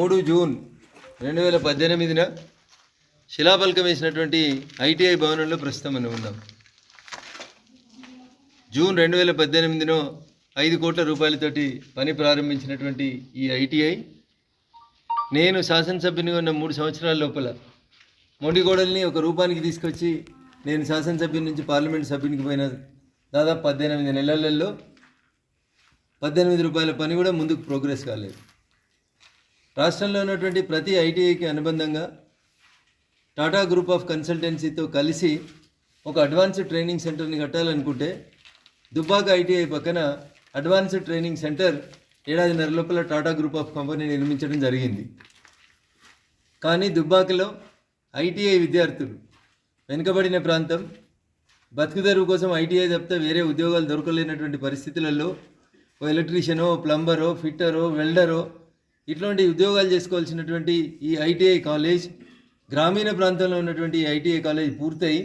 మూడు జూన్ రెండు వేల పద్దెనిమిదిన శిలాఫలకం వేసినటువంటి ఐటీఐ భవనంలో ప్రస్తుతం మనం ఉన్నాం. జూన్ రెండు వేల పద్దెనిమిదిన ఐదు కోట్ల రూపాయలతోటి పని ప్రారంభించినటువంటి ఈ ఐటీఐ నేను శాసనసభ్యునిగా ఉన్న మూడు సంవత్సరాల లోపల మొండిగోడల్ని ఒక రూపానికి తీసుకొచ్చి నేను శాసనసభ్యుని నుంచి పార్లమెంట్ సభ్యునికి పోయిన దాదాపు పద్దెనిమిది నెలలలో పద్దెనిమిది రూపాయల పని కూడా ముందుకు ప్రోగ్రెస్ కాలేదు. రాష్ట్రంలో ఉన్నటువంటి ప్రతి ఐటీఐకి అనుబంధంగా టాటా గ్రూప్ ఆఫ్ కన్సల్టెన్సీతో కలిసి ఒక అడ్వాన్స్డ్ ట్రైనింగ్ సెంటర్ని కట్టాలనుకుంటే దుబ్బాక ఐటీఐ పక్కన అడ్వాన్స్డ్ ట్రైనింగ్ సెంటర్ ఏడాదిన్నర లోపల టాటా గ్రూప్ ఆఫ్ కంపెనీ నిర్మించడం జరిగింది. కానీ దుబ్బాకలో ఐటీఐ విద్యార్థులు వెనుకబడిన ప్రాంతం బతుకుదెరువు కోసం ఐటీఐ తప్పితే వేరే ఉద్యోగాలు దొరకలేనటువంటి పరిస్థితులలో ఓ ఎలక్ట్రీషియనో ప్లంబరో ఫిట్టరో వెల్డరో ఇట్లాంటి ఉద్యోగాలు చేసుకోవాల్సినటువంటి ఈ ఐటీఐ కాలేజ్ గ్రామీణ ప్రాంతంలో ఉన్నటువంటి ఐటీఐ కాలేజ్ పూర్తయి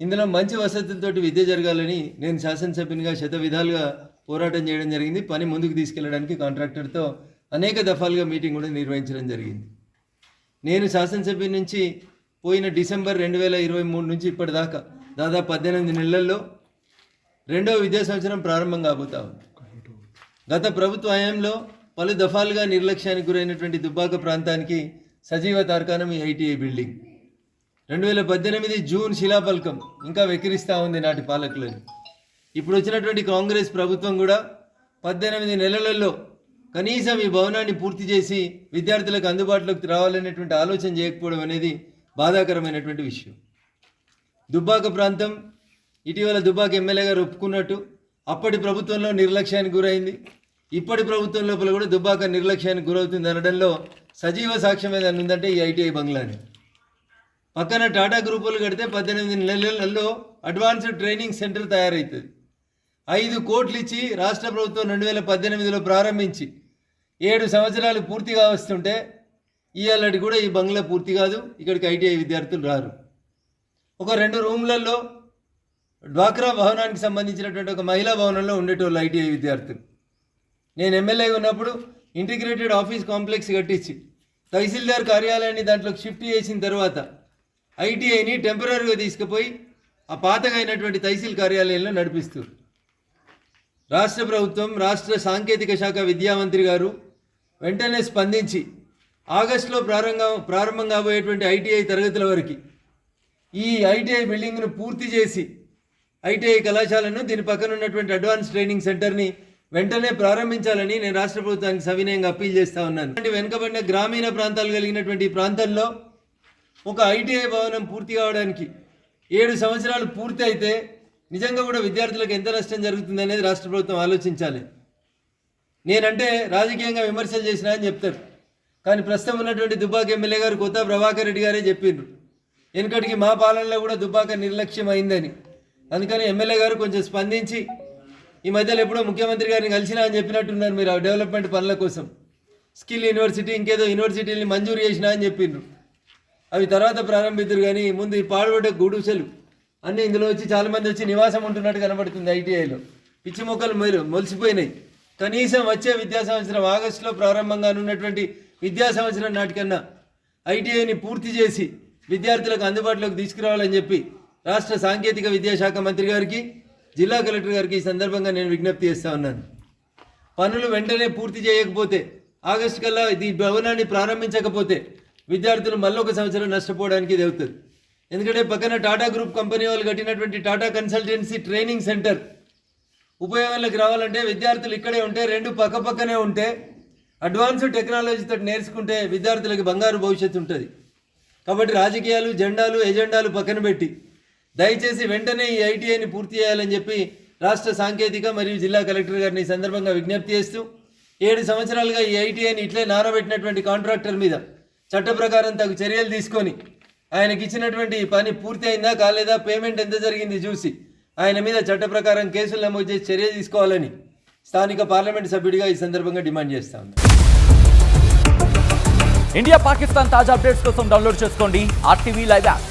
ఇందులో మంచి వసతులతో విద్య జరగాలని నేను శాసనసభ్యునిగా శత విధాలుగా పోరాటం చేయడం జరిగింది. పని ముందుకు తీసుకెళ్ళడానికి కాంట్రాక్టర్తో అనేక దఫాలుగా మీటింగ్ కూడా నిర్వహించడం జరిగింది. నేను శాసనసభ్యుని నుంచి పోయిన డిసెంబర్ రెండు వేల ఇరవై మూడు నుంచి ఇప్పటిదాకా దాదాపు పద్దెనిమిది నెలల్లో రెండవ విద్యా సంవత్సరం ప్రారంభం కాబోతా ఉంది. గత ప్రభుత్వ హయాంలో పలు దఫాలుగా నిర్లక్ష్యానికి గురైనటువంటి దుబ్బాక ప్రాంతానికి సజీవ తార్కాణం ఈ ఐటీఐ బిల్డింగ్. రెండు వేల పద్దెనిమిది జూన్ శిలాఫలకం ఇంకా వెక్కిరిస్తూ ఉంది నాటి పాలకులని. ఇప్పుడు వచ్చినటువంటి కాంగ్రెస్ ప్రభుత్వం కూడా పద్దెనిమిది నెలలలో కనీసం ఈ భవనాన్ని పూర్తి చేసి విద్యార్థులకు అందుబాటులోకి రావాలనేటువంటి ఆలోచన చేయకపోవడం అనేది బాధాకరమైనటువంటి విషయం. దుబ్బాక ప్రాంతం ఇటీవల దుబ్బాక ఎమ్మెల్యే గారు ఒప్పుకున్నట్టు అప్పటి ప్రభుత్వంలో నిర్లక్ష్యానికి గురైంది. ఇప్పటి ప్రభుత్వం లోపల కూడా దుబ్బాక నిర్లక్ష్యానికి గురవుతుంది అనడంలో సజీవ సాక్ష్యం ఏదైనా ఉందంటే ఈ ఐటీఐ బంగ్లాని. పక్కన టాటా గ్రూపులు కడితే పద్దెనిమిది నెలలలో అడ్వాన్స్డ్ ట్రైనింగ్ సెంటర్ తయారవుతుంది ఐదు కోట్లు ఇచ్చి రాష్ట్ర ప్రభుత్వం రెండు వేల పద్దెనిమిదిలో ప్రారంభించి ఏడు సంవత్సరాలు పూర్తిగా వస్తుంటే ఇవాళటి కూడా ఈ బంగ్లా పూర్తి కాదు ఇక్కడికి ఐటీఐ విద్యార్థులు రారు. ఒక రెండు రూమ్లలో డ్వాక్రా భవనానికి సంబంధించినటువంటి ఒక మహిళా భవనంలో ఉండేటోళ్ళు ఐటీఐ విద్యార్థులు. నేను ఎమ్మెల్యే ఉన్నప్పుడు ఇంటిగ్రేటెడ్ ఆఫీస్ కాంప్లెక్స్ కట్టించి తహసీల్దార్ కార్యాలయాన్ని దాంట్లోకి షిఫ్ట్ చేసిన తర్వాత ఐటీఐని టెంపరీగా తీసుకుపోయి ఆ పాతగా అయినటువంటి తహసీల్ కార్యాలయంలో నడిపిస్తారు రాష్ట్ర ప్రభుత్వం రాష్ట్ర సాంకేతిక శాఖ విద్యామంత్రి గారు వెంటనే స్పందించి ఆగస్టులో ప్రారంభం ప్రారంభం కాబోయేటువంటి ఐటీఐ తరగతుల వరకు ఈ ఐటీఐ బిల్డింగ్ను పూర్తి చేసి ఐటీఐ కళాశాలను దీని పక్కన ఉన్నటువంటి అడ్వాన్స్ ట్రైనింగ్ సెంటర్ని వెంటనే ప్రారంభించాలని నేను రాష్ట్ర ప్రభుత్వానికి సవినయంగా అప్పీల్ చేస్తా ఉన్నాను. వెనుకబడిన గ్రామీణ ప్రాంతాలు కలిగినటువంటి ప్రాంతంలో ఒక ఐటీఐ భవనం పూర్తి కావడానికి ఏడు సంవత్సరాలు పూర్తి అయితే నిజంగా కూడా విద్యార్థులకు ఎంత నష్టం జరుగుతుంది అనేది రాష్ట్ర ప్రభుత్వం ఆలోచించాలి. నేనంటే రాజకీయంగా విమర్శలు చేసినా అని చెప్తారు. కానీ ప్రస్తుతం ఉన్నటువంటి దుబ్బాక ఎమ్మెల్యే గారు కొత్త ప్రభాకర్ రెడ్డి గారే చెప్పిండ్రు. వెనుకటికి మా పాలనలో కూడా దుబ్బాక నిర్లక్ష్యం అయిందని అందుకని ఎమ్మెల్యే గారు కొంచెం స్పందించి ఈ మధ్యలో ఎప్పుడో ముఖ్యమంత్రి గారిని కలిసినా అని చెప్పినట్టున్నారు మీరు ఆ డెవలప్మెంట్ పనుల కోసం. స్కిల్ యూనివర్సిటీ ఇంకేదో యూనివర్సిటీని మంజూరు చేసినా అని చెప్పిండ్రు అవి తర్వాత ప్రారంభిద్దరు కానీ ముందు ఈ పాడుబడ్డ గుడుసెలు అన్నీ ఇందులో వచ్చి చాలామంది వచ్చి నివాసం ఉంటున్నట్టు కనబడుతుంది ఐటీఐలో. పిచ్చి మొక్కలు మీరు మొలిసిపోయినాయి. కనీసం వచ్చే విద్యా సంవత్సరం ఆగస్టులో ప్రారంభంగా ఉన్నటువంటి విద్యా సంవత్సరం నాటికన్నా ఐటీఐని పూర్తి చేసి విద్యార్థులకు అందుబాటులోకి తీసుకురావాలని చెప్పి రాష్ట్ర సాంకేతిక విద్యాశాఖ మంత్రి గారికి జిల్లా కలెక్టర్ గారికి ఈ సందర్భంగా నేను విజ్ఞప్తి చేస్తా ఉన్నాను. పనులు వెంటనే పూర్తి చేయకపోతే ఆగస్టు కల్లా ఈ భవనాన్ని ప్రారంభించకపోతే విద్యార్థులు మళ్ళొక సంవత్సరం నష్టపోవడానికి ఇది అవుతుంది ఎందుకంటే పక్కన టాటా గ్రూప్ కంపెనీ వాళ్ళు కట్టినటువంటి టాటా కన్సల్టెన్సీ ట్రైనింగ్ సెంటర్ ఉపయోగంలోకి రావాలంటే విద్యార్థులు ఇక్కడే ఉంటే రెండు పక్క పక్కనే ఉంటే అడ్వాన్స్డ్ టెక్నాలజీతో నేర్చుకుంటే విద్యార్థులకి బంగారు భవిష్యత్తు ఉంటుంది. కాబట్టి రాజకీయాలు జెండాలు ఎజెండాలు పక్కన పెట్టి దయచేసి వెంటనే ఈ ఐటీఐని పూర్తి చేయాలని చెప్పి రాష్ట్ర సాంకేతిక మరియు జిల్లా కలెక్టర్ గారిని ఈ సందర్భంగా విజ్ఞప్తి చేస్తూ ఏడు సంవత్సరాలుగా ఈ ఐటీఐని ఇట్లే నానబెట్టినటువంటి కాంట్రాక్టర్ మీద చట్ట ప్రకారం తగు చర్యలు తీసుకొని ఆయనకి ఇచ్చినటువంటి పని పూర్తి అయిందా కాలేదా పేమెంట్ ఎంత జరిగింది చూసి ఆయన మీద చట్ట ప్రకారం కేసులు నమోదు చేసి చర్య తీసుకోవాలని స్థానిక పార్లమెంట్ సభ్యుడిగా ఈ సందర్భంగా డిమాండ్ చేస్తా ఇండియా పాకిస్తాన్ తాజా అప్డేట్స్ కోసం డౌన్లోడ్ చేసుకోండి ఆర్టీవీ లైవ్ యాప్.